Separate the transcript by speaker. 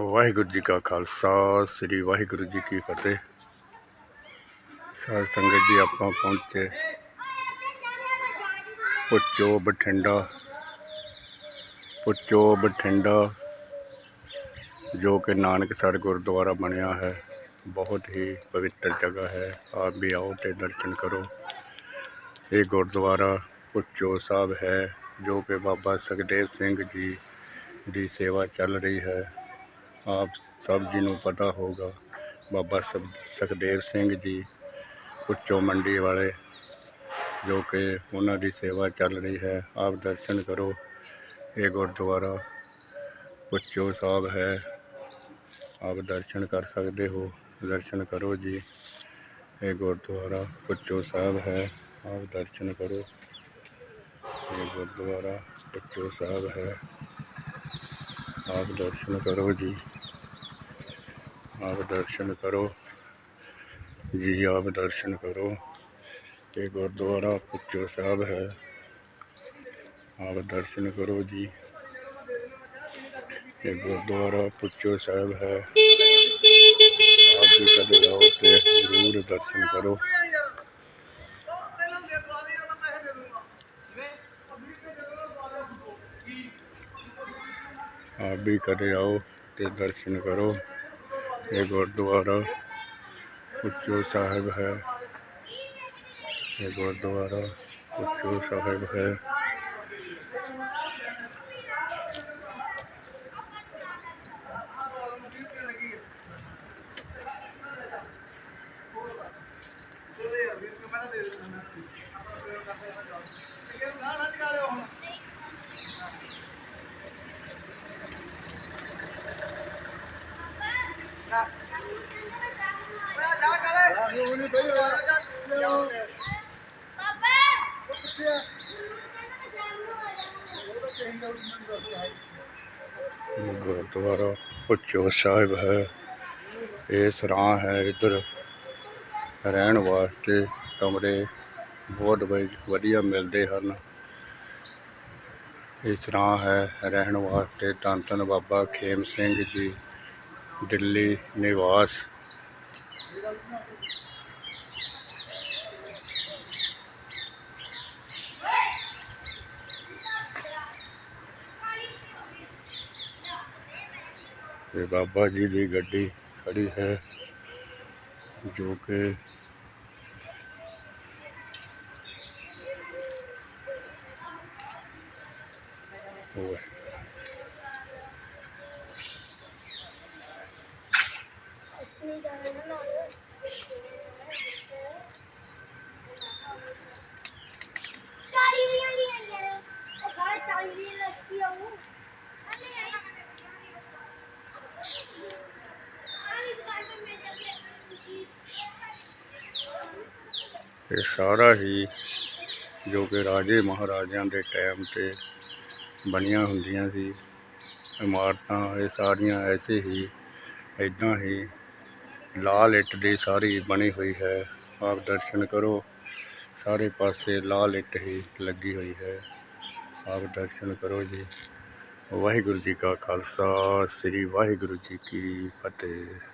Speaker 1: ਵਾਹਿਗੁਰੂ ਜੀ ਕਾ ਖਾਲਸਾ, ਸ੍ਰੀ ਵਾਹਿਗੁਰੂ ਜੀ ਕੀ ਫਤਿਹ। ਸਾਧ ਸੰਗਤ ਜੀ, ਆਪਾਂ ਪਹੁੰਚੇ ਪੁੱਚੋ ਬਠਿੰਡਾ ਪੁੱਚੋ ਬਠਿੰਡਾ, ਜੋ ਕਿ ਨਾਨਕਸਰ ਗੁਰਦੁਆਰਾ ਬਣਿਆ ਹੈ। ਬਹੁਤ ਹੀ ਪਵਿੱਤਰ ਜਗ੍ਹਾ ਹੈ। ਆਪ ਵੀ ਆਓ ਤੇ ਦਰਸ਼ਨ ਕਰੋ। ਇਹ ਗੁਰਦੁਆਰਾ ਪੁੱਚੋ ਸਾਹਿਬ ਹੈ, ਜੋ ਕਿ ਬਾਬਾ ਸੁਖਦੇਵ ਸਿੰਘ ਜੀ ਦੀ ਸੇਵਾ ਚੱਲ ਰਹੀ ਹੈ। ਆਪ ਸਭ ਜੀ ਨੂੰ ਪਤਾ ਹੋਊਗਾ। ਬਾਬਾ ਸਬ- ਸੁਖਦੇਵ ਸਿੰਘ ਜੀ ਉੱਚੋ ਮੰਡੀ ਵਾਲੇ ਜੋ ਕਿ ਉਹਨਾਂ ਦੀ ਸੇਵਾ ਚੱਲ ਰਹੀ ਹੈ। ਆਪ ਦਰਸ਼ਨ ਕਰੋ। ਇਹ ਗੁਰਦੁਆਰਾ ਉੱਚੋ ਸਾਹਿਬ ਹੈ। ਆਪ ਦਰਸ਼ਨ ਕਰ ਸਕਦੇ ਹੋ। ਦਰਸ਼ਨ ਕਰੋ ਜੀ। ਇਹ ਗੁਰਦੁਆਰਾ ਉੱਚੋ ਸਾਹਿਬ ਹੈ। ਆਪ ਦਰਸ਼ਨ ਕਰੋ। ਇਹ ਗੁਰਦੁਆਰਾ ਉੱਚੋ ਸਾਹਿਬ ਹੈ। ਆਪ ਦਰਸ਼ਨ ਕਰੋ ਜੀ। ਆਪ ਦਰਸ਼ਨ ਕਰੋ। ਜੀ ਆਪ ਦਰਸ਼ਨ ਕਰੋ। ਤੇ ਗੁਰਦੁਆਰਾ ਪੁੱਚੋ ਸਾਹਿਬ ਹੈ। ਆਪ ਦਰਸ਼ਨ ਕਰੋ ਜੀ। ਇਹ ਗੁਰਦੁਆਰਾ ਪੁੱਚੋ ਸਾਹਿਬ ਹੈ। ਆਪ ਵੀ ਕਦੇ ਆਓ ਤੇ ਜ਼ਰੂਰ ਦਰਸ਼ਨ ਕਰੋ। ਆਪ ਵੀ ਕਦੇ ਆਓ ਤੇ ਦਰਸ਼ਨ ਕਰੋ। ਇਹ ਗੁਰਦੁਆਰਾ ਉੱਚੋ ਸਾਹਿਬ ਹੈ। ਇਹ ਗੁਰਦੁਆਰਾ ਉੱਚੋ ਸਾਹਿਬ ਹੈ। ਗੁਰਦੁਆਰਾ ਉੱਚੋ ਸਾਹਿਬ ਹੈ। ਇਹ ਸਰਾਂ ਹੈ ਇੱਧਰ। ਰਹਿਣ ਵਾਸਤੇ ਕਮਰੇ ਬਹੁਤ ਵ- ਵਧੀਆ ਮਿਲਦੇ ਹਨ। ਇਸ ਸਰਾਂ ਹੈ ਰਹਿਣ ਵਾਸਤੇ ਧੰਨ ਧੰਨ ਬਾਬਾ ਖੇਮ ਸਿੰਘ ਜੀ। ਦਿੱਲੀ ਨਿਵਾਸ ਇਹ ਬਾਬਾ ਜੀ ਦੀ ਗੱਡੀ ਖੜੀ ਹੈ ਜੋ ਕਿ ਉਹ ਹੈ ਇਹ ਸਾਰਾ ਹੀ ਜੋ ਕਿ ਰਾਜੇ ਮਹਾਰਾਜਿਆਂ ਦੇ ਟਾਈਮ ਤੇ ਬਣੀਆਂ ਹੁੰਦੀਆਂ ਸੀ, ਇਮਾਰਤਾਂ, ਇਹ ਸਾਰੀਆਂ ਐਸੇ ਹੀ ਇਦਾਂ ਹੀ ਲਾਲ ਇੱਟ ਦੀ ਸਾਰੀ ਬਣੀ ਹੋਈ ਹੈ। ਆਪ ਦਰਸ਼ਨ ਕਰੋ। ਸਾਰੇ ਪਾਸੇ ਲਾਲ ਇੱਟ ਹੀ ਲੱਗੀ ਹੋਈ ਹੈ। ਆਪ ਦਰਸ਼ਨ ਕਰੋ ਜੀ। ਵਾਹਿਗੁਰੂ ਜੀ ਕਾ ਖਾਲਸਾ। ਸ੍ਰੀ ਵਾਹਿਗੁਰੂ ਜੀ ਕੀ ਫਤਿਹ।